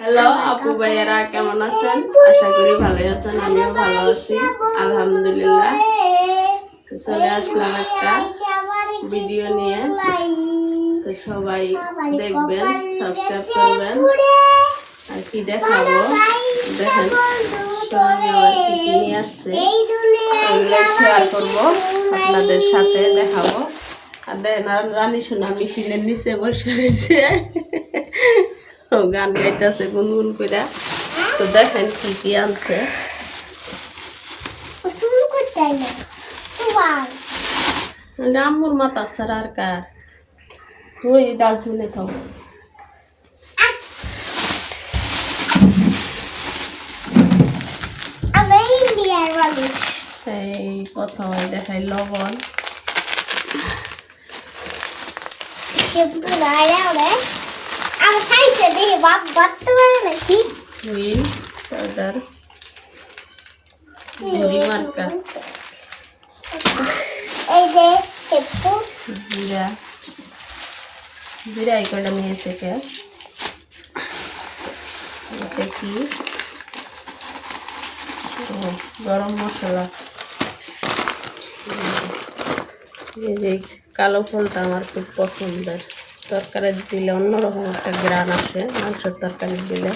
Hello আপু ভাইয়েরা কেমন আছেন? আশা করি ভালো আছেন আমিও ভালো আছি আলহামদুলিল্লাহ। চলে আসলাম একটা ভিডিও নিয়ে। তো সবাই দেখবেন সাবস্ক্রাইব করবেন। আর কি দেখাবো? দেখেন কি নিয়ে আসছে? শেয়ার করব আপনাদের সাথে দেখাবো। আর দেখেন রানী সোনা মেশিনের নিচে বসে রয়েছে। গান গাইতেছে গুনগুন করে তো দেখেন কি কি আনছে। আম্মুর মাথা ছাড়া আর কার। তুই ডাস্টবিনে খাও এই প্রথমে দেখাই লবণ। হুইল পাউডার ঘড়ি মার্কা। এই যে শ্যাম্পু জিরা। জিরা এই কটা নিয়েছে কে? এটা কি? গরম মশলা। এই যে কালো ফলটা আমার খুব পছন্দের। তরকারি দিলে অন্যরকম একটা গ্রান আসে মাংসের তরকারি দিলে।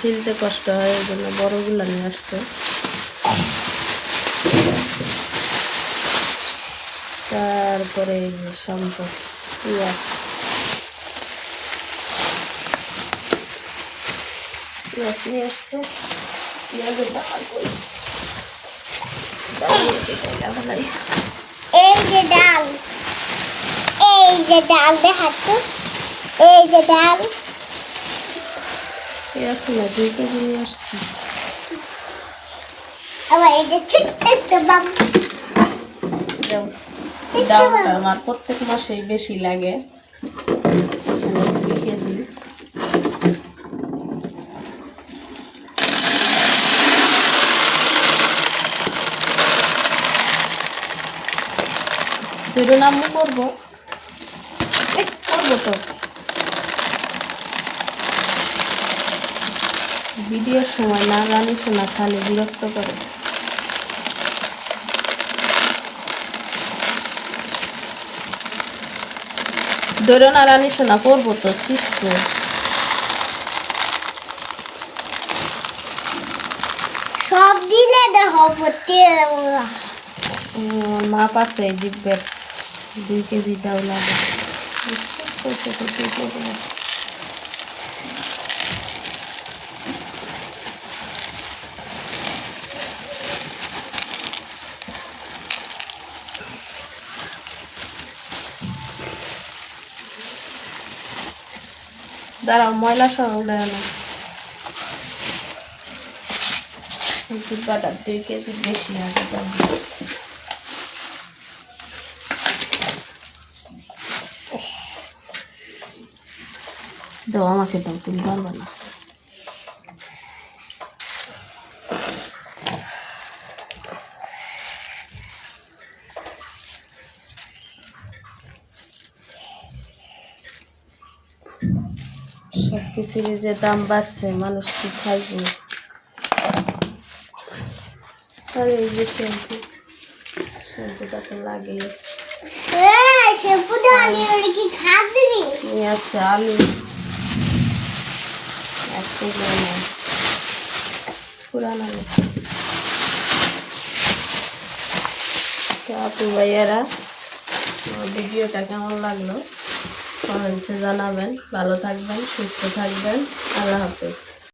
ছিলতে কষ্ট হয় এই জন্য বড়গুলো নিয়ে আসছে। তারপরে এই যে সম্পদ পেঁয়াজ। পেঁয়াজ নিয়ে আসছে পেঁয়াজের পেঁয়াজটা ভালাই। এই যে ডাল এই যে ডাল দেখাচ্ছ এই যে ডাল পেঁয়াজ না দুই কেজি নিয়ে আসছি আবার এই যে ছোট্ট একটা বাম ডাউনটা আমার প্রত্যেক মাসেই বেশি লাগে কেজি দুটো নামও করব করব তো। ভিডিওর সময় না গানি শোনা তাহলে বিরক্ত করে। ধরো না রানী শোনা করব তো সিস্কো। সব দিলে দেখো আছে এই জিব্বের দুই কেজি লাগে। দাঁড়াও ময়লা সহ উড়ায় না জিব্বাটা দুই কেজি বেশি আছে দাও আমাকে দাও তুমি পারবে না। সব কিছুরই যে দাম বাড়ছে মানুষ কি খাইবে? আর এই যে শ্যাম্পু। শ্যাম্পুটা তো লাগে। শ্যাম্পু ডালি ওটা কি খাবি নিয়ে আসছে আলু। কেজি নেয় পুরান ভিডিওটা কেমন লাগল? কমেন্টসে জানাবেন। ভালো থাকবেন সুস্থ থাকবেন। আল্লাহ হাফেজ।